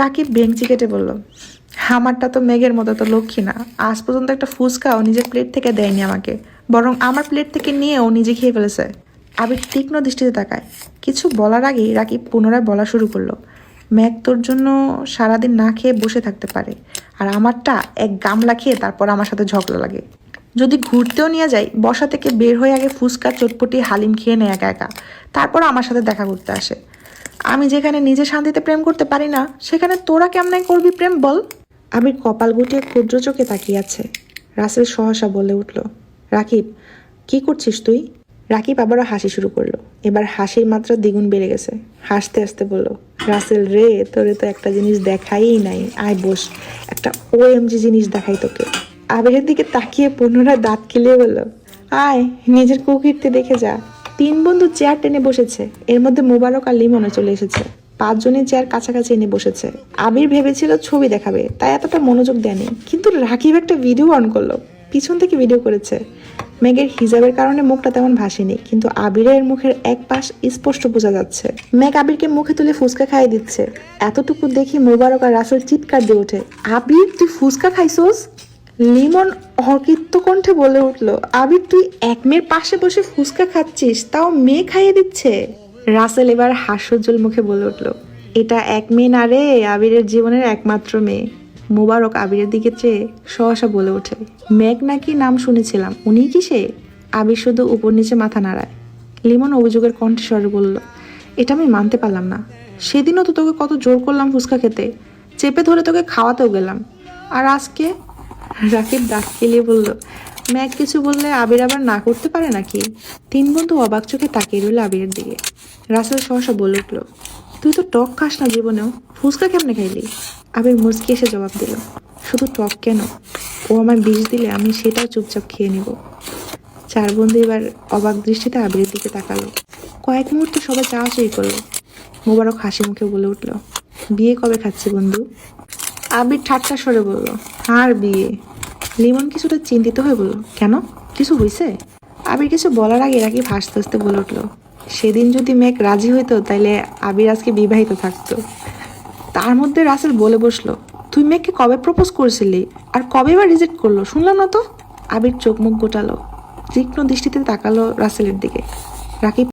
রাকিব ভেংচি কেটে বলল আমারটা তো মেঘের মতো, তো লক্ষ্মী না। আজ পর্যন্ত একটা ফুচকাও নিজের প্লেট থেকে দেয়নি আমাকে, বরং আমার প্লেট থেকে নিয়ে ও নিজে খেয়ে ফেলেছে। আবির তীক্ষ্ণ দৃষ্টিতে তাকায়। কিছু বলার আগেই রাকিব পুনরায় বলা শুরু করল ম্যাক তোর জন্য সারাদিন না খেয়ে বসে থাকতে পারে, আর আমারটা এক গামলা খেয়ে তারপর আমার সাথে ঝগড়া লাগে। যদি ঘুরতেও নিয়ে যাই, বসা থেকে বের হয়ে আগে ফুচকা চটপটি হালিম খেয়ে নেয় একা একা, তারপর আমার সাথে দেখা করতে আসে। আমি যেখানে নিজে শান্তিতে প্রেম করতে পারি না, সেখানে তোরা কেমনে করবি প্রেম বল? আবির কপাল গুটিয়ে ক্ষুদ্র চোখে তাকিয়ে আছে। রাসেল সহসা বলে উঠল, রাকিব, কি করছিস তুই? রাকিব আবারও হাসি শুরু করল। এবার হাসির মাত্রা দ্বিগুণ বেড়ে গেছে। হাসতে হাসতে বলল, রাসেল রে, তোরে তো একটা জিনিস দেখাই নাই। আয় বস, একটা ও এমজি জিনিস দেখাই তোকে। আবিরের দিকে তাকিয়ে পুনরায় দাঁত কিলিয়ে বলল, আয়, নিজের কুকিরতে দেখে যা। তিন বন্ধু চেয়ার টেনে বসেছে। এর মধ্যে মোবারক আর লিমনও চলে এসেছে। পাঁচজনের চেয়ার কাছাকাছি এনে বসেছে। আবির ভেবেছিল ছবি দেখাবে, তাই এতটা মনোযোগ দেয়নি। কিন্তু রাকিব একটা ভিডিও অন করল। পিছন থেকে ভিডিও করেছে। মেঘের হিজাবের কারণে মুখটা তেমন ভাসেনি, কিন্তু আবিরের মুখের এক পাশ স্পষ্ট বোঝা যাচ্ছে। মেঘ আবিরকে মুখে তুলে ফুচকা খাইয়ে দিচ্ছে। এতটুকু দেখি মোবারক আর রাসেল চিৎকার দিয়ে ওঠে। আবির, তুই ফুচকা খাইছোস? লিমন অকৃত্য কণ্ঠে বলে উঠল, আবির, তুই এক মেয়ের পাশে বসে ফুচকা খাচ্ছিস, তাও মেয়ে খাইয়ে দিচ্ছে? রাসেল এবার হাস্যজ্জ্বল মুখে বলে উঠল, এটা এক মেয়ে না রে, আবিরের জীবনের একমাত্র মেয়ে। মোবারক আবিরের দিকে চেয়ে সহসা বলে ওঠে, মেঘ নাকি নাম শুনেছিলাম উনি কি সে? আবির শুধু উপর নিচে মাথা নাড়ায়। লিমন অভিযোগের কণ্ঠস্বরে বলল, এটা আমি মানতে পারলাম না। সেদিনও তো তোকে কত জোর করলাম ফুচকা খেতে, চেপে ধরে তোকে খাওয়াতেও গেলাম। আর আজকে রাকিব দাঁত কেলিয়ে বলল ম্যাক কিছু বললে আবির আবার না করতে পারে নাকি? তিন বন্ধু অবাক চোখে তাকিয়ে রইল আবিরের দিকে। রাসেল সহসা বলে উঠল, তুই তো টক খাস না জীবনেও, ফুচকা কেমনে খাইলি? আবির মুচকি এসে জবাব দিল, শুধু টক কেন? ও আমার বিষ দিলে আমি সেটাও চুপচাপ খেয়ে নিব। চার বন্ধু এবার অবাক দৃষ্টিতে আবিরের দিকে তাকালো। কয়েক মুহূর্তে সবাই চাওয়াচাই করল। মোবারক হাসি মুখে বলে উঠল, বিয়ে কবে খাচ্ছি বন্ধু? আবির ঠাট্টা সরে বলল, আর বিয়ে? লিমন কিছুটা চিন্তিত হয়ে বলল, কেন? কিছু হয়েছে আবির কিছু বলার আগে রাকিব ভাসতে হাসতে বলে উঠল, সেদিন যদি মেঘ রাজি হইতো, তাইলে আবির আজকে বিবাহিত থাকতো। তার মধ্যে রাসেল বলে বসল, তুই মেঘকে কবে প্রপোজ করেছিলি? আর কবে বা রিজেক্ট করল? শুনলাম না তো? আবির চোখ মুখ গোটালো, তীক্ষ্ণ দৃষ্টিতে তাকালো রাসেলের দিকে। রাকিব